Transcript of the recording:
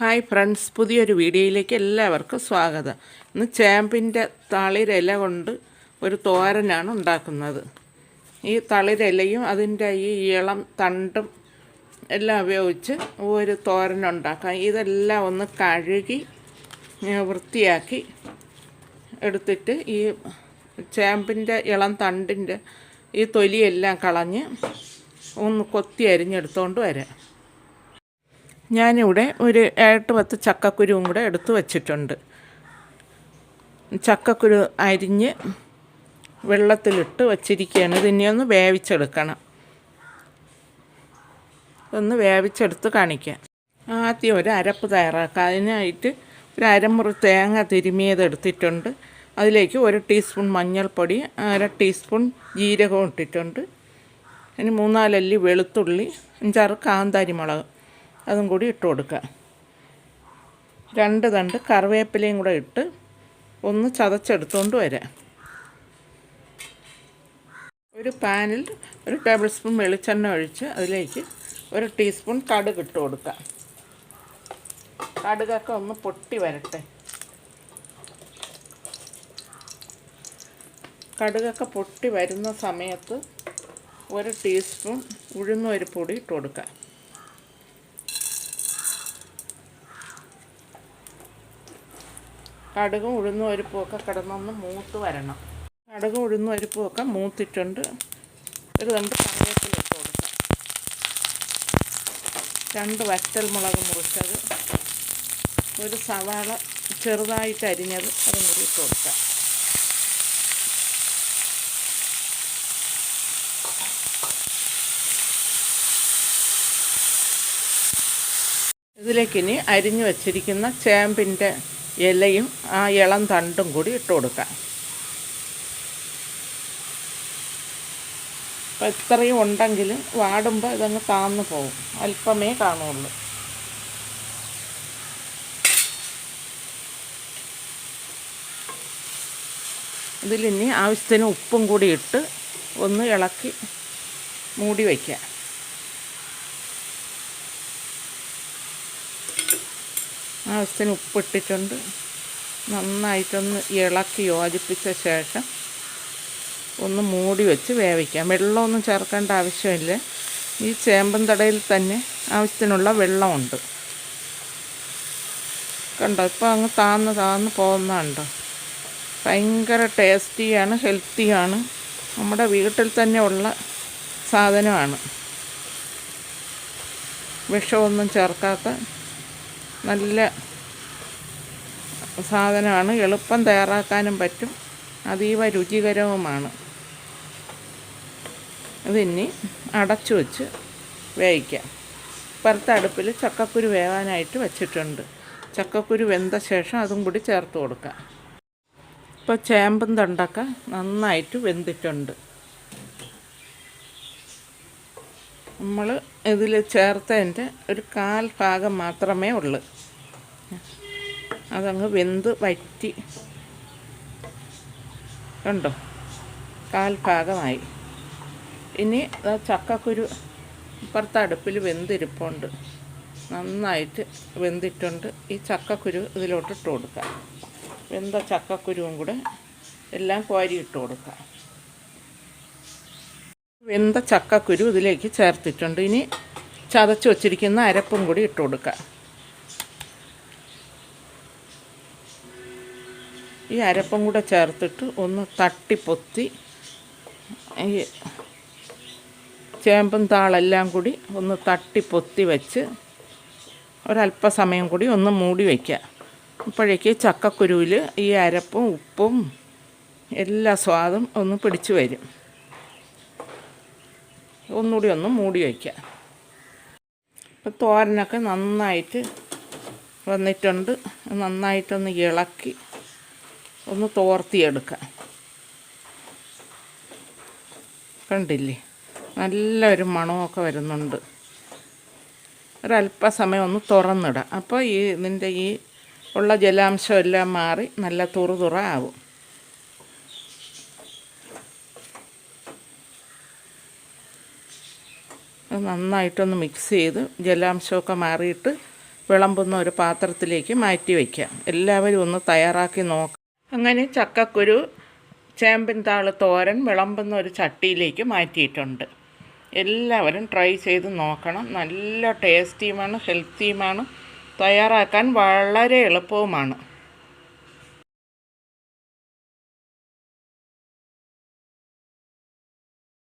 Hi friends പുതിയൊരു വീഡിയോയിലേക്ക് എല്ലാവർക്കും സ്വാഗതം. ഇന്ന് ചേമ്പിന്റെ തളിരില കൊണ്ട് ഒരു തോരനാണ് ഉണ്ടാക്കുന്നത്. ഈ തളിരിലയും അതിന്റെ ഈ ഇളം തണ്ടും എല്ലാം ഉപയോഗിച്ച് ഒരു തോരൻ ഉണ്ടാക്കാം. ഇതെല്ലാം ഒന്ന് കഴുകി വൃത്തിയാക്കി എടുത്തിട്ട് ഈ ചേമ്പിന്റെ ഇളം തണ്ടിന്റെ ഈ തൊലിയെല്ലാം കളഞ്ഞ് ഒന്ന് കൊത്തി അരിഞ്ഞെടുത്തോണ്ട് വരാം. ഞാനിവിടെ ഒരു ഏട്ട് പത്ത് ചക്കക്കുരുവും കൂടെ എടുത്തു വച്ചിട്ടുണ്ട്. ചക്കക്കുരു അരിഞ്ഞ് വെള്ളത്തിലിട്ട് വച്ചിരിക്കുകയാണ്. ഇതിനെ ഒന്ന് വേവിച്ചെടുക്കണം. ഒന്ന് വേവിച്ചെടുത്ത് കാണിക്കാം. ആദ്യം ഒരു അരപ്പ് തയ്യാറാക്കുക അതിനായിട്ട് ഒരു അരമുറി തേങ്ങ തിരുമിയത് എടുത്തിട്ടുണ്ട്. അതിലേക്ക് ഒരു ടീസ്പൂൺ മഞ്ഞൾപ്പൊടി അര ടീസ്പൂൺ ജീരകവും ഇട്ടിട്ടുണ്ട്. ഇനി മൂന്നാലല്ലി വെളുത്തുള്ളി അഞ്ചാറ് കാന്താരി മുളക് അതും കൂടി ഇട്ട് കൊടുക്കുക. രണ്ട് തണ്ട് കറിവേപ്പിലയും കൂടെ ഇട്ട് ഒന്ന് ചതച്ചെടുത്തുകൊണ്ട് വരാം. ഒരു പാനിൽ ഒരു ടേബിൾ സ്പൂൺ വെളിച്ചെണ്ണ ഒഴിച്ച് അതിലേക്ക് ഒരു ടീസ്പൂൺ കടുക് ഇട്ട് കൊടുക്കുക. കടുകൊക്കെ ഒന്ന് പൊട്ടി വരട്ടെ. കടുകൊക്കെ പൊട്ടി വരുന്ന സമയത്ത് ഒരു ടീസ്പൂൺ ഉഴുന്നൊരു പൊടി ഇട്ട് കൊടുക്കുക. കടുകും ഉഴുന്ന പരിപ്പും ഒക്കെ കിടന്നൊന്ന് മൂത്ത് വരണം. കടുകും ഉഴുന്ന പരിപ്പും ഒക്കെ മൂത്തിട്ടുണ്ട്. ഒരു രണ്ട് കറിവേപ്പില ഇട്ട് കൊടുക്കാം. രണ്ട് വറ്റൽ മുളക് മുറിച്ചത്. ഒരു സവാള ചെറുതായിട്ട് അരിഞ്ഞത് അതും കൂടി ഇട്ട് കൊടുക്കാം. ഇതിലേക്കിനി അരിഞ്ഞു വച്ചിരിക്കുന്ന ചേമ്പിന്റെ ഇലയും ആ ഇളം തണ്ടും കൂടി ഇട്ട് കൊടുക്കാം. അപ്പം ഇത്രയും ഉണ്ടെങ്കിലും വാടുമ്പോൾ ഇതങ്ങ് താന്നു പോകും. അല്പമേ കാണുള്ളൂ. ഇതിലിനി ആവശ്യത്തിന് ഉപ്പും കൂടി ഇട്ട് ഒന്ന് ഇളക്കി മൂടി വയ്ക്കാം. ആവശ്യത്തിന് ഉപ്പിട്ടിട്ടുണ്ട്. നന്നായിട്ടൊന്ന് ഇളക്കി യോജിപ്പിച്ച ശേഷം ഒന്ന് മൂടി വെച്ച് വേവിക്കാം. വെള്ളമൊന്നും ചേർക്കേണ്ട ആവശ്യമില്ല. ഈ ചേമ്പൻ തടയിൽ തന്നെ ആവശ്യത്തിനുള്ള വെള്ളമുണ്ട്. കണ്ടോ? ഇപ്പോൾ അങ്ങ് താന്ന് താന്ന് പോകുന്നുണ്ടോ. ഭയങ്കര ടേസ്റ്റിയാണ് ഹെൽത്തിയാണ്. നമ്മുടെ വീട്ടിൽ തന്നെ ഉള്ള സാധനമാണ്. വിഷമൊന്നും ചേർക്കാത്ത നല്ല സാധനമാണ്. എളുപ്പം തയ്യാറാക്കാനും പറ്റും. അതീവ രുചികരവുമാണ്. ഇതിനി അടച്ചു വെച്ച് വേവിക്കാം. ഇപ്പുറത്തെ അടുപ്പിൽ ചക്കക്കുരു വേവാനായിട്ട് വെച്ചിട്ടുണ്ട്. ചക്കക്കുരു വെന്ത ശേഷം അതും കൂടി ചേർത്ത് കൊടുക്കാം. ഇപ്പോൾ ചേമ്പും തണ്ടൊക്കെ നന്നായിട്ട് വെന്തിട്ടുണ്ട്. നമ്മൾ ഇതിൽ ചേർത്തതിന്റെ ഒരു കാൽ ഭാഗം മാത്രമേ ഉള്ളൂ. അതങ്ങ് വെന്ത് വറ്റി. കണ്ടോ? കാൽ ഭാഗമായി. ഇനി ചക്കക്കുരു ഇപ്പുറത്തെ അടുപ്പിൽ വെന്തിരിപ്പുണ്ട്. നന്നായിട്ട് വെന്തിട്ടുണ്ട്. ഈ ചക്കക്കുരു ഇതിലോട്ട് ഇട്ട് കൊടുക്കാം. വെന്ത ചക്കക്കുരുവും കൂടെ എല്ലാം കോരി ഇട്ട് കൊടുക്കാം. വെന്ത ചക്കക്കുരു ഇതിലേക്ക് ചേർത്തിട്ടുണ്ട്. ഇനി ചതച്ച് വച്ചിരിക്കുന്ന അരപ്പും കൂടി ഇട്ട് കൊടുക്കുക ഈ അരപ്പും കൂടെ ചേർത്തിട്ട് ഒന്ന് തട്ടിപ്പൊത്തി ഈ ചേമ്പും താളെല്ലാം കൂടി ഒന്ന് തട്ടിപ്പൊത്തി വെച്ച് ഒരല്പസമയം കൂടി ഒന്ന് മൂടി വയ്ക്കുക. അപ്പോഴേക്ക് ചക്കക്കുരുവിൽ ഈ അരപ്പും ഉപ്പും എല്ലാ സ്വാദും ഒന്ന് പിടിച്ചു വരും. ഒന്നുകൂടി ഒന്ന് മൂടി വയ്ക്കുക. ഇപ്പം തോരനൊക്കെ നന്നായിട്ട് വന്നിട്ടുണ്ട്. നന്നായിട്ടൊന്ന് ഇളക്കി ഒന്ന് തോർത്തിയെടുക്കാം. കണ്ടില്ലേ? നല്ലൊരു മണമൊക്കെ വരുന്നുണ്ട്. ഒരല്പസമയം ഒന്ന് തുറന്നിടാം. അപ്പോൾ ഈ ഇതിന്റെ ഈ ഉള്ള ജലാംശം എല്ലാം മാറി നല്ല തുറുതുറ ആവും നന്നായിട്ടൊന്ന് മിക്സ് ചെയ്ത് ജലാംശമൊക്കെ മാറിയിട്ട് വിളമ്പുന്ന ഒരു പാത്രത്തിലേക്ക് മാറ്റി വയ്ക്കാം എല്ലാവരും ഒന്ന് തയ്യാറാക്കി നോക്കാം അങ്ങനെ ചക്കക്കുരു ചേമ്പിൻ താൾ തോരൻ വിളമ്പുന്ന ഒരു ചട്ടിയിലേക്ക് മാറ്റിയിട്ടുണ്ട്. എല്ലാവരും ട്രൈ ചെയ്ത് നോക്കണം. നല്ല ടേസ്റ്റിയുമാണ് ഹെൽത്തിയുമാണ് തയ്യാറാക്കാൻ വളരെ എളുപ്പവുമാണ്.